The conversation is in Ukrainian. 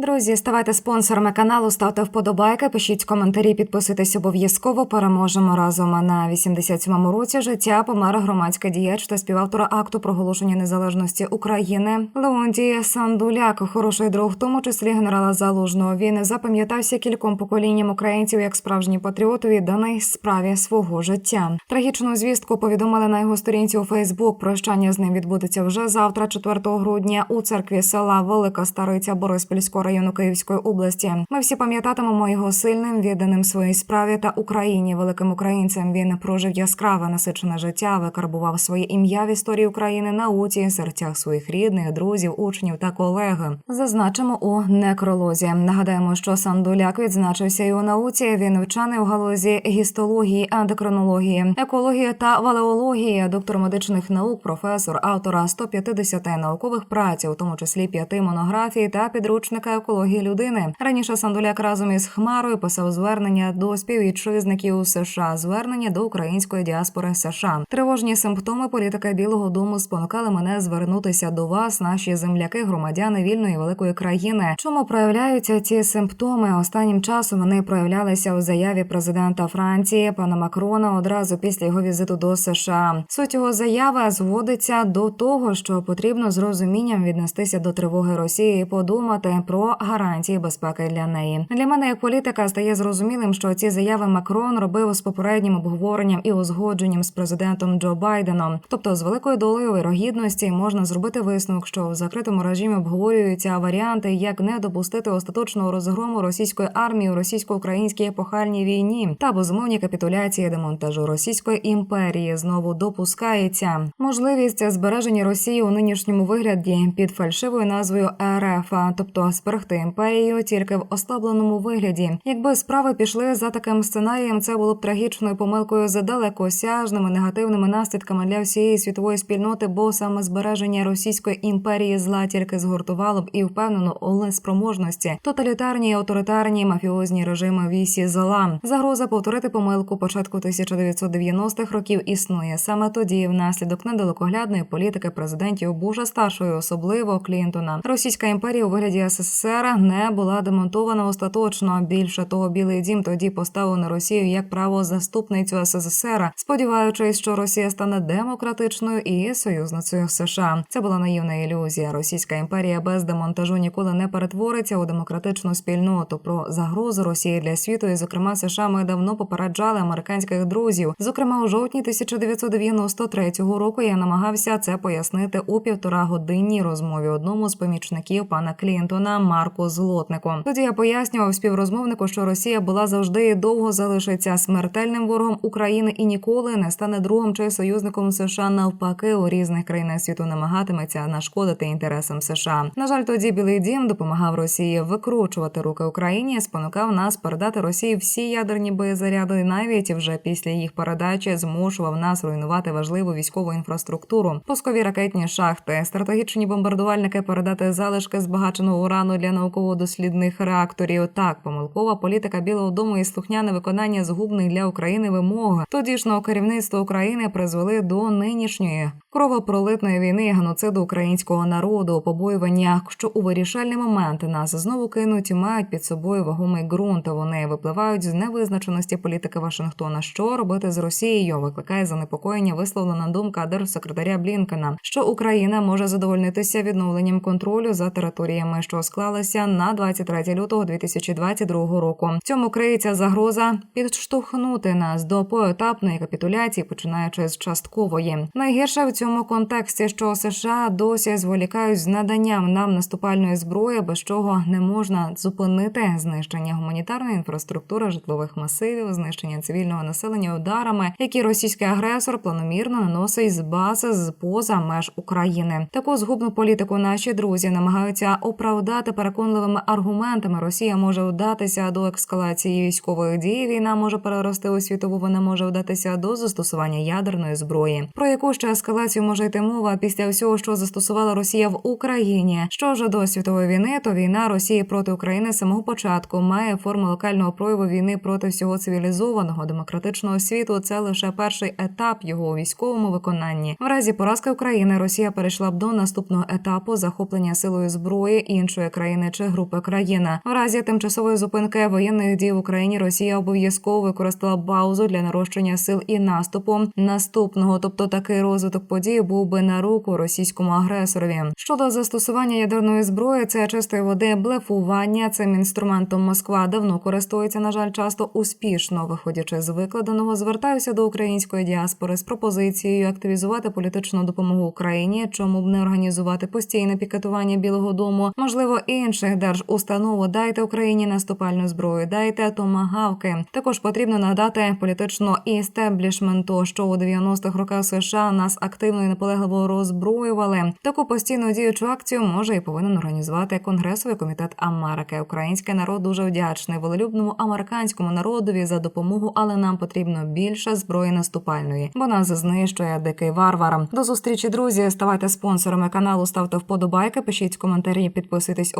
Друзі, ставайте спонсорами каналу, ставте вподобайки, пишіть коментарі, підписуйтесь обов'язково. Переможемо разом. На 87-му році життя помер громадський діяч та співавтора акту проголошення незалежності України Леонтій Сандуляк, хороший друг, в тому числі генерала Залужного. Він запам'ятався кільком поколінням українців як справжній патріот, відданий справі свого життя. Трагічну звістку повідомили на його сторінці у Фейсбук. Прощання з ним відбудеться вже завтра, 4 грудня, у церкві села Велика Стариця Бориспільського району Київської області. Ми всі пам'ятатимемо його сильним, відданим своїй справі та Україні, великим українцем. Він прожив яскраве насичене життя, викарбував своє ім'я в історії України, науці, серцях своїх рідних, друзів, учнів та колег. Зазначимо у некролозі. Нагадаємо, що Сандуляк відзначився і у науці. Він вчений у галузі гістології, ендокринології, екології та валеології, доктор медичних наук, професор, автора 150 наукових праць, у тому числі п'яти монографій та підручника екології людини. Раніше Сандуляк разом із Хмарою писав звернення до співвітчизників у США, звернення до української діаспори США. Тривожні симптоми політики Білого Дому спонукали мене звернутися до вас, наші земляки, громадяни вільної великої країни. Чому проявляються ці симптоми? Останнім часом вони проявлялися у заяві президента Франції пана Макрона одразу після його візиту до США. Суть його заяви зводиться до того, що потрібно з розумінням віднестися до тривоги Росії і подумати про гарантії безпеки для неї. Для мене як політика стає зрозумілим, що ці заяви Макрон робив з попереднім обговоренням і узгодженням з президентом Джо Байденом. Тобто, з великою долею вірогідності можна зробити висновок, що в закритому режимі обговорюються варіанти, як не допустити остаточного розгрому російської армії у російсько-українській епохальній війні та безумовні капітуляції демонтажу російської імперії знову допускається. Можливість збереження Росії у нинішньому вигляді під фальшивою назвою РФ, тобто зберегти імперію тільки в ослабленому вигляді. Якби справи пішли за таким сценарієм, це було б трагічною помилкою за далекосяжними негативними наслідками для всієї світової спільноти, бо саме збереження російської імперії зла тільки згуртувало б і впевнено у спроможності тоталітарні авторитарні мафіозні режими вісі зла. Загроза повторити помилку початку 1990-х років існує саме тоді, внаслідок недалекоглядної політики президентів Буша старшого, і особливо Клінтона. Російська імперія у вигляді СССР не була демонтована остаточно. Більше того, Білий Дім тоді поставив на Росію як правозаступницю СССР, сподіваючись, що Росія стане демократичною і союзницею США. Це була наївна ілюзія. Російська імперія без демонтажу ніколи не перетвориться у демократичну спільноту. Про загрозу Росії для світу, і зокрема США, ми давно попереджали американських друзів. Зокрема, у жовтні 1993 року я намагався це пояснити у півтора годинній розмові одному з помічників пана Клінтона Марку Злотнику. Тоді я пояснював співрозмовнику, що Росія була завжди і довго залишиться смертельним ворогом України і ніколи не стане другом чи союзником США. Навпаки, у різних країнах світу намагатиметься нашкодити інтересам США. На жаль, тоді Білий Дім допомагав Росії викручувати руки Україні, спонукав нас передати Росії всі ядерні боєзаряди, навіть вже після їх передачі змушував нас руйнувати важливу військову інфраструктуру, пускові ракетні шахти, стратегічні бомбардувальники передати залишки збагаченого урану для науково-дослідних реакторів. Так, помилкова політика Білого Дому і слухняне виконання згубних для України вимог тодішнього керівництва України призвели до нинішньої кровопролитної війни геноциду українського народу, побоювання, що у вирішальні моменти нас знову кинуть і мають під собою вагомий ґрунт. Вони випливають з невизначеності політики Вашингтона. Що робити з Росією? Викликає занепокоєння висловлена думка держсекретаря Блінкена, що Україна може задовольнитися відновленням контролю за територіями, що склалися на 23 лютого 2022 року. В цьому криється загроза підштовхнути нас до поетапної капітуляції, починаючи з часткової. Найгірше в цьому контексті, що США досі зволікають з наданням нам наступальної зброї, без чого не можна зупинити знищення гуманітарної інфраструктури житлових масивів, знищення цивільного населення ударами, які російський агресор планомірно наносить з бази з поза меж України. Таку згубну політику наші друзі намагаються оправдати переконливими аргументами. Росія може вдатися до ескалації військової дії. Війна може перерости у світову. Вона може вдатися до застосування ядерної зброї. Про яку ще ескалацію може йти мова після всього, що застосувала Росія в Україні. Що ж до світової війни, то війна Росії проти України з самого початку має форму локального прояву війни проти всього цивілізованого демократичного світу. Це лише перший етап його у військовому виконанні. В разі поразки України Росія перейшла б до наступного етапу захоплення силою зброї іншої країни чи групи країн. В разі тимчасової зупинки воєнних дій в Україні Росія обов'язково використала б паузу для нарощення сил і наступу наступного, тобто такий розвиток подій був би на руку російському агресорові. Щодо застосування ядерної зброї, це чистої води блефування. Цим інструментом Москва давно користується, на жаль, часто успішно. Виходячи з викладеного, звертаюся до української діаспори з пропозицією активізувати політичну допомогу Україні, чому б не організувати постійне пікетування Білого Дому, можливо, інших держустанов. Дайте Україні наступальну зброю, дайте томагавки. Також потрібно надати політичну істеблішменту, що у 90-х роках США нас активно і наполегливо роззброювали. Таку постійну діючу акцію може і повинен організувати Конгресовий комітет Америки. Український народ дуже вдячний волелюбному американському народові за допомогу, але нам потрібно більше зброї наступальної, бо нас знищує дикий варвар. До зустрічі, друзі. Ставайте спонсорами каналу, ставте вподобайки, пишіть коментарі, підписуйтесь